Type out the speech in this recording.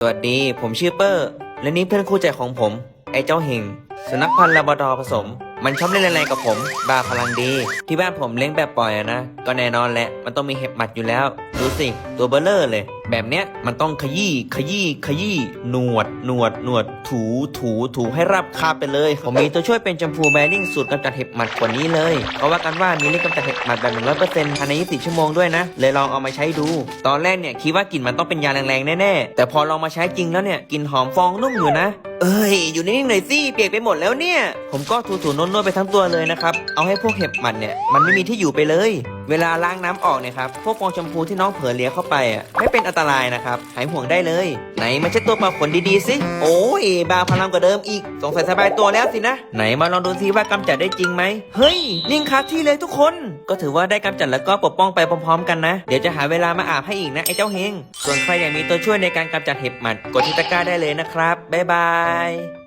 สวัสดี ผมชื่อเปอร์ และนี่เพื่อนคู่ใจของผม ไอ้เจ้าเฮงสุนัขพันธุ์ลาบราดอร์ผสมมันชอบเล่นอะไรกับผม บาพลังดี ที่บ้านผมเลี้ยงแบบปล่อยอะนะ ก็แน่นอนแหละ มันต้องมีเห็บหมัดอยู่แล้ว ดูสิ ตัวเบลเลอร์เลย แบบเนี้ยมันต้องขยี้ ขยี้ ขยี้ หนวด หนวด หนวด ถู ถู ถูให้รับคาบไปเลย ผมมีตัวช่วยเป็นแชมพูแบริ่งสูตรกำจัดเห็บหมัดกว่านี้เลยเขาว่ากันว่ามีฤทธิ์กำจัดเห็บหมัดแบบหนึ่งร้อยเปอร์เซ็นต์ภายใน24ชั่วโมงด้วยนะ เลยลองเอามาใช้ดู ตอนแรกเนี่ยคิดว่ากลิ่นมันต้องเป็นยาแรงๆแน่ๆ แต่พอลองมาใช้จริงแล้วเนี่ยกลิ่นหอมฟองนุ่มอยู่นะ เอ้ย อยู่นิ่งๆหน่อยสิ เปียกไปหมดแล้วเนี่ย ผมก็ถูๆนวดไปทั้งตัวเลยนะครับ เอาให้พวกเห็บหมัดเนี่ยมันไม่มีที่อยู่ไปเลย เวลาล้างน้ำออกเนี่ยครับพวกฟองชมพูที่น้องเผลอเลียเข้าไปอะไม่เป็นอันตรายนะครับหายห่วงได้เลย ไหนมาเช็ดตัวเปลาขนดีๆสิโอ้ยบาพลังกว่าเดิมอีกสงสัยสบายตัวแล้วสินะ ไหนมาลองดูซิว่ากำจัดได้จริงไหมเฮ้ยนิ่งคาที่เลยทุกคน ก็ถือว่าได้กำจัดแล้วก็ปกป้องไปพร้อมๆ กันนะ เดี๋ยวจะหาเวลามาอาบให้อีกนะไอ้เจ้าเฮงส่วนใครอยากมีตัวช่วยในการกำจัดเห็บหมัดกดที่ตะกร้าได้เลยนะครับบ๊ายบาย